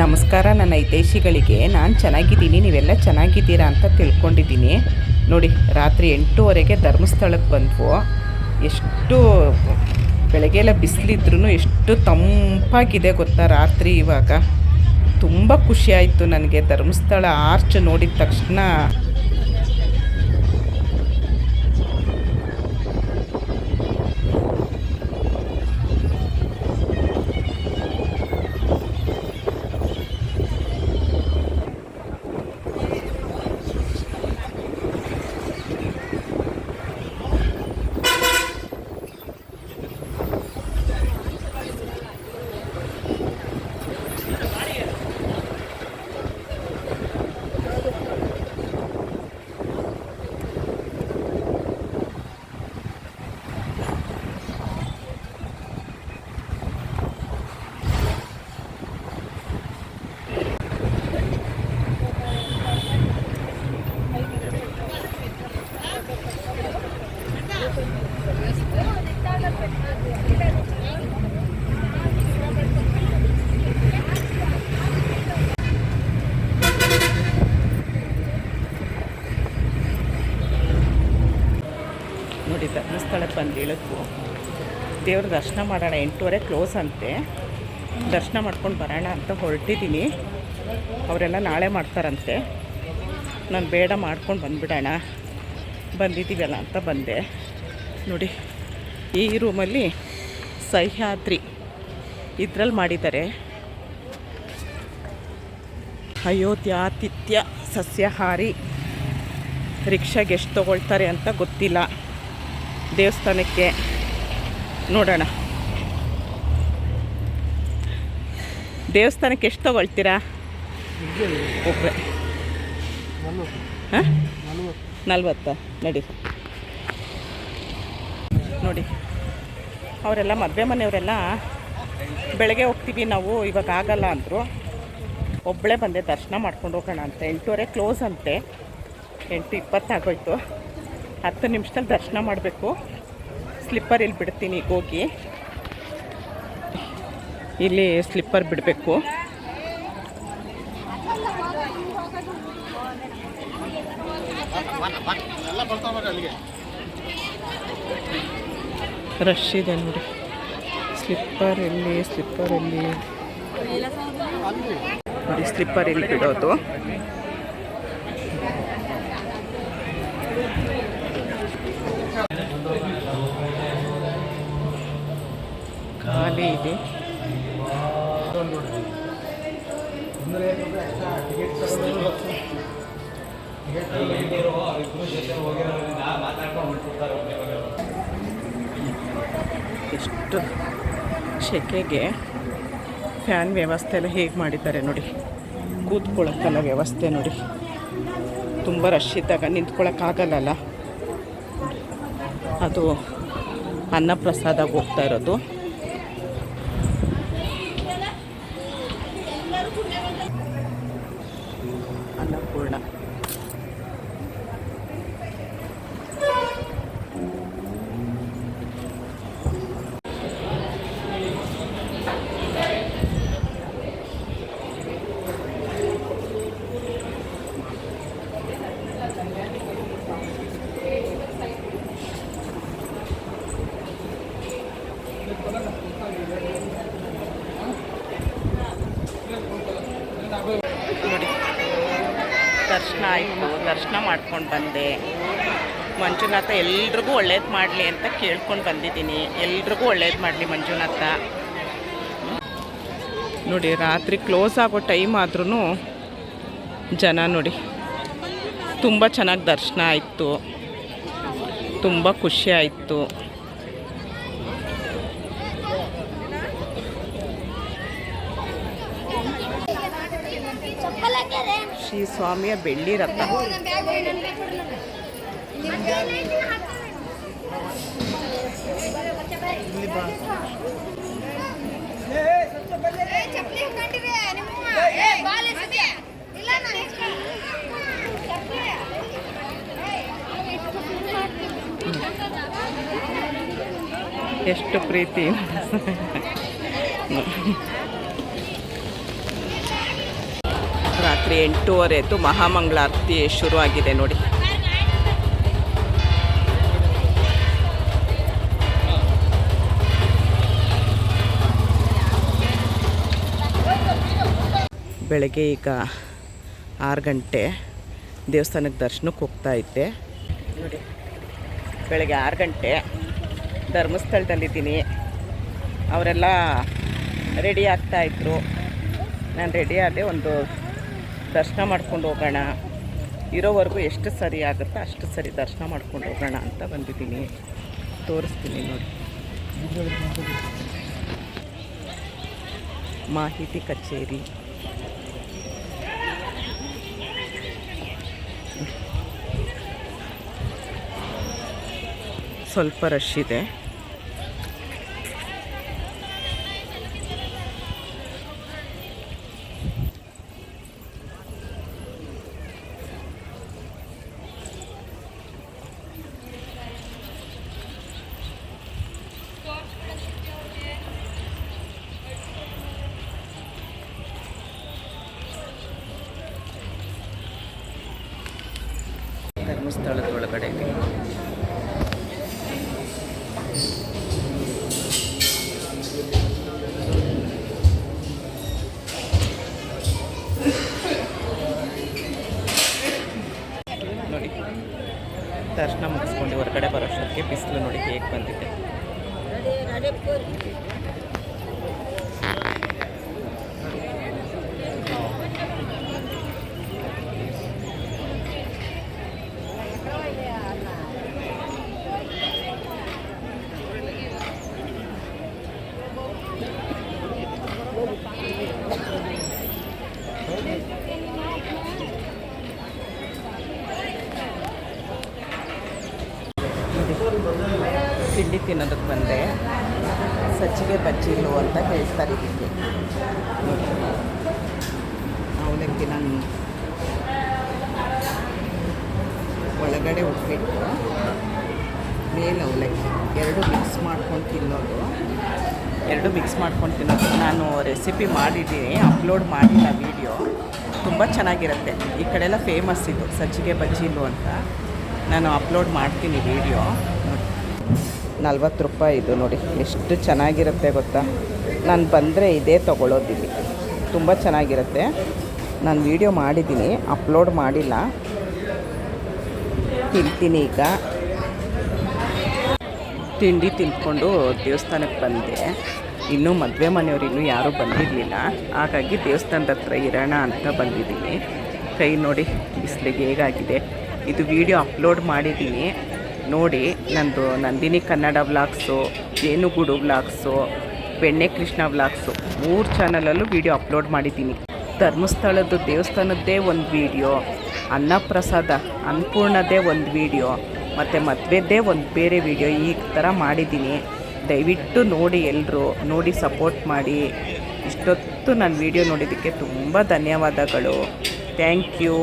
ನಮಸ್ಕಾರ, ನನ್ನ ಹಿತೈಷಿಗಳಿಗೆ. ನಾನು ಚೆನ್ನಾಗಿದ್ದೀನಿ, ನೀವೆಲ್ಲ ಚೆನ್ನಾಗಿದ್ದೀರಾ ಅಂತ ತಿಳ್ಕೊಂಡಿದ್ದೀನಿ. ನೋಡಿ, ರಾತ್ರಿ ಎಂಟೂವರೆಗೆ ಧರ್ಮಸ್ಥಳಕ್ಕೆ ಬಂದ್ವು. ಎಷ್ಟು ಬೆಳಗ್ಗೆ ಎಲ್ಲ ಬಿಸಿಲಿದ್ರೂ ಎಷ್ಟು ತಂಪಾಗಿದೆ ಗೊತ್ತಾ ರಾತ್ರಿ ಇವಾಗ. ತುಂಬ ಖುಷಿ ಆಯಿತು ನನಗೆ ಧರ್ಮಸ್ಥಳ ಆರ್ಚ್ ನೋಡಿದ ತಕ್ಷಣ. ನೋಡಿ ಧರ್ಮಸ್ಥಳಕ್ಕೆ ಬಂದು ಇಳಿದ್ವು. ದೇವ್ರ ದರ್ಶನ ಮಾಡೋಣ, ಎಂಟೂವರೆ ಕ್ಲೋಸ್ ಅಂತೆ. ದರ್ಶನ ಮಾಡ್ಕೊಂಡು ಬರೋಣ ಅಂತ ಹೊರಟಿದ್ದೀನಿ. ಅವರೆಲ್ಲ ನಾಳೆ ಮಾಡ್ತಾರಂತೆ. ನಾನು ಬೇಡ ಮಾಡ್ಕೊಂಡು ಬಂದುಬಿಡೋಣ. ಬಂದಿದ್ದೀವಲ್ಲ ಅಂತ ಬಂದೆ. ನೋಡಿ, ಈ ರೂಮಲ್ಲಿ ಸಹ್ಯಾದ್ರಿ ಇದ್ರಲ್ಲಿ ಮಾಡಿದ್ದಾರೆ. ಅಯೋಧ್ಯಾತಿಥ್ಯ ಸಸ್ಯಾಹಾರಿ ರಿಕ್ಷಾಗೆ ಎಷ್ಟು ತೊಗೊಳ್ತಾರೆ ಅಂತ ಗೊತ್ತಿಲ್ಲ. ದೇವಸ್ಥಾನಕ್ಕೆ ನೋಡೋಣ. ದೇವಸ್ಥಾನಕ್ಕೆ ಎಷ್ಟು ತೊಗೊಳ್ತೀರಾ? ಒಬ್ಬರೇ ಹಾಂ? ನಲ್ವತ್ತ. ನಡಿ. ನೋಡಿ. ಅವರೆಲ್ಲ ಮದುವೆ ಮನೆಯವರೆಲ್ಲ ಬೆಳಗ್ಗೆ ಹೋಗ್ತೀವಿ ನಾವು, ಇವಾಗ ಆಗಲ್ಲ ಅಂದರು. ಒಬ್ಬಳೇ ಬಂದೆ, ದರ್ಶನ ಮಾಡ್ಕೊಂಡು ಹೋಗೋಣ ಅಂತ. ಎಂಟೂವರೆ ಕ್ಲೋಸ್ ಅಂತೆ. ಎಂಟು ಇಪ್ಪತ್ತಾಗೋಯ್ತು ಹತ್ತು ನಿಮಿಷದಲ್ಲಿ ದರ್ಶನ ಮಾಡಬೇಕು. ಸ್ಲಿಪ್ಪರ್ ಇಲ್ಲಿ ಬಿಡ್ತೀನಿ ಹೋಗಿ. ಇಲ್ಲಿ ಸ್ಲಿಪ್ಪರ್ ಬಿಡಬೇಕು. ರಶ್ ಇದೆ ನೋಡಿ. ಸ್ಲಿಪ್ಪರ್ ಎಲ್ಲಿ ಸ್ಲಿಪ್ಪರ್ ಎಲ್ಲಿ ನೋಡಿ ಸ್ಲಿಪ್ಪರ್ ಎಲ್ಲಿ ಬಿಡೋದು. ಎಷ್ಟು ಸೆಕೆಗೆ ಫ್ಯಾನ್ ವ್ಯವಸ್ಥೆ ಎಲ್ಲ ಹೇಗೆ ಮಾಡಿದ್ದಾರೆ ನೋಡಿ. ಕೂತ್ಕೊಳ್ಳೋಕ್ಕಲ್ಲ ವ್ಯವಸ್ಥೆ ನೋಡಿ. ತುಂಬ ರಶ್ ಇದ್ದಾಗ ನಿಂತ್ಕೊಳ್ಳೋಕ್ಕಾಗಲ್ಲಲ್ಲ ಅದು ಅನ್ನಪ್ರಸಾದಾಗ ಹೋಗ್ತಾ ಇರೋದು. ಅನ್ನಪೂರ್ಣ ದರ್ಶನ ಆಯಿತು. ದರ್ಶನ ಮಾಡ್ಕೊಂಡು ಬಂದೆ. ಮಂಜುನಾಥ, ಎಲ್ರಿಗೂ ಒಳ್ಳೇದು ಮಾಡಲಿ ಅಂತ ಕೇಳ್ಕೊಂಡು ಬಂದಿದ್ದೀನಿ. ಎಲ್ರಿಗೂ ಒಳ್ಳೇದು ಮಾಡಲಿ ಮಂಜುನಾಥ. ನೋಡಿ, ರಾತ್ರಿ ಕ್ಲೋಸ್ ಆಗೋ ಟೈಮ್ ಆದ್ರೂ ಜನ ನೋಡಿ, ತುಂಬ ಚೆನ್ನಾಗಿ ದರ್ಶನ ಆಯಿತು. ತುಂಬ ಖುಷಿ ಆಯಿತು. ಶ್ರೀ ಸ್ವಾಮಿಯ ಬೆಳ್ಳಿ ರಥ ಇಲ್ಲಿ ಬಾ ರಾತ್ರಿ ಎಂಟೂವರೆದು ಮಹಾಮಂಗಳಾರತಿ ಶುರುವಾಗಿದೆ ನೋಡಿ. ಬೆಳಗ್ಗೆ ಈಗ ಆರು ಗಂಟೆ ದೇವಸ್ಥಾನಕ್ಕೆ ದರ್ಶನಕ್ಕೆ ಹೋಗ್ತಾ ಇದ್ದೆ. ನೋಡಿ, ಬೆಳಗ್ಗೆ ಆರು ಗಂಟೆ ಧರ್ಮಸ್ಥಳದಲ್ಲಿದ್ದೀನಿ. ಅವರೆಲ್ಲ ರೆಡಿ ಆಗ್ತಾಯಿದ್ರು ನಾನು ರೆಡಿ ಆದೆ ಒಂದು ದರ್ಶನ ಮಾಡ್ಕೊಂಡು ಹೋಗೋಣ. ಇರೋವರೆಗೂ ಎಷ್ಟು ಸರಿ ಆಗುತ್ತೆ ಅಷ್ಟು ಸರಿ ದರ್ಶನ ಮಾಡ್ಕೊಂಡು ಹೋಗೋಣ ಅಂತ ಬಂದಿದ್ದೀನಿ. ತೋರಿಸ್ತೀನಿ ನೋಡಿ. ಮಾಹಿತಿ ಕಚೇರಿ. ಸ್ವಲ್ಪ ರಶ್ ಇದೆ. ಧರ್ಮಸ್ಥಳದ ಒಳಗಡೆ ಇದೆ. ನೋಡಿ ದರ್ಶನ ಮುಗಿಸ್ಕೊಂಡು ಹೊರಗಡೆ ಬರೋಷ್ಟಕ್ಕೆ ಬಿಸಿಲು ನೋಡಿ ಹೇಗೆ ಬಂದಿದೆ ತಿಂಡಿ ತಿನ್ನೋದಕ್ಕೆ ಬಂದೆ. ಸಜ್ಜಿಗೆ ಬಜ್ಜಿಲು ಅಂತ ಹೇಳ್ತಾರೆ ಇದಕ್ಕೆ. ನೋಡಿ ಅವಲಕ್ಕಿ ನಾನು ಒಳಗಡೆ ಉಪ್ಪಿಟ್ಟು ಮೇಲೆ ಅವಲಕ್ಕಿ ಎರಡು ಮಿಕ್ಸ್ ಮಾಡ್ಕೊಂಡು ತಿನ್ನೋದು. ಎರಡು ಮಿಕ್ಸ್ ಮಾಡ್ಕೊಂಡು ತಿನ್ನೋದು. ನಾನು ರೆಸಿಪಿ ಮಾಡಿದ್ದೀನಿ, ಅಪ್ಲೋಡ್ ಮಾಡಿಲ್ಲ ವೀಡಿಯೋ. ತುಂಬ ಚೆನ್ನಾಗಿರುತ್ತೆ. ಈ ಕಡೆ ಎಲ್ಲ ಫೇಮಸ್ ಇದು, ಸಜ್ಜಿಗೆ ಬಜ್ಜಿಲು ಅಂತ. ನಾನು ಅಪ್ಲೋಡ್ ಮಾಡ್ತೀನಿ ವೀಡಿಯೋ. ನಲ್ವತ್ತು ರೂಪಾಯಿ ಇದು ನೋಡಿ, ಎಷ್ಟು ಚೆನ್ನಾಗಿರುತ್ತೆ ಗೊತ್ತಾ? ನಾನು ಬಂದರೆ ಇದೇ ತೊಗೊಳೋದಿಲ್ಲಿ. ತುಂಬ ಚೆನ್ನಾಗಿರುತ್ತೆ. ನಾನು ವೀಡಿಯೋ ಮಾಡಿದ್ದೀನಿ ಅಪ್ಲೋಡ್ ಮಾಡಿಲ್ಲ. ತಿಂತೀನಿ ಈಗ. ತಿಂಡಿ ತಿಂದ್ಕೊಂಡು ದೇವಸ್ಥಾನಕ್ಕೆ ಬಂದೆ. ಇನ್ನೂ ಮದುವೆ ಮನೆಯವರು ಇನ್ನೂ ಯಾರೂ ಬಂದಿರಲಿಲ್ಲ. ಹಾಗಾಗಿ ದೇವಸ್ಥಾನದ ಹತ್ರ ಇರೋಣ ಅಂತ ಬಂದಿದ್ದೀನಿ. ಕೈ ನೋಡಿ, ಬಿಸಿಲಿಗೆ ಹೇಗಾಗಿದೆ. ಇದು ವಿಡಿಯೋ ಅಪ್ಲೋಡ್ ಮಾಡಿದ್ದೀನಿ. ನೋಡಿ ನಂದು Nandini Kannada vlogs, Jenugudu vlogs Benne Krishna vlogs, ಮೂರು ಚಾನಲಲ್ಲೂ ವಿಡಿಯೋ ಅಪ್ಲೋಡ್ ಮಾಡಿದ್ದೀನಿ. ಧರ್ಮಸ್ಥಳದ್ದು ದೇವಸ್ಥಾನದ್ದೇ ಒಂದು ವಿಡಿಯೋ ಅನ್ನಪ್ರಸಾದ ಅನ್ನಪೂರ್ಣದ್ದೇ ಒಂದು ವಿಡಿಯೋ ಮತ್ತು ಮದುವೆದ್ದೇ ಒಂದು ಬೇರೆ ವಿಡಿಯೋ ಈ ಥರ ಮಾಡಿದ್ದೀನಿ. ದಯವಿಟ್ಟು ನೋಡಿ ಎಲ್ಲರೂ ನೋಡಿ ಸಪೋರ್ಟ್ ಮಾಡಿ. ಇಷ್ಟೊತ್ತು ನಾನು ವಿಡಿಯೋ ನೋಡಿದ್ದಕ್ಕೆ ತುಂಬ ಧನ್ಯವಾದಗಳು. Thank you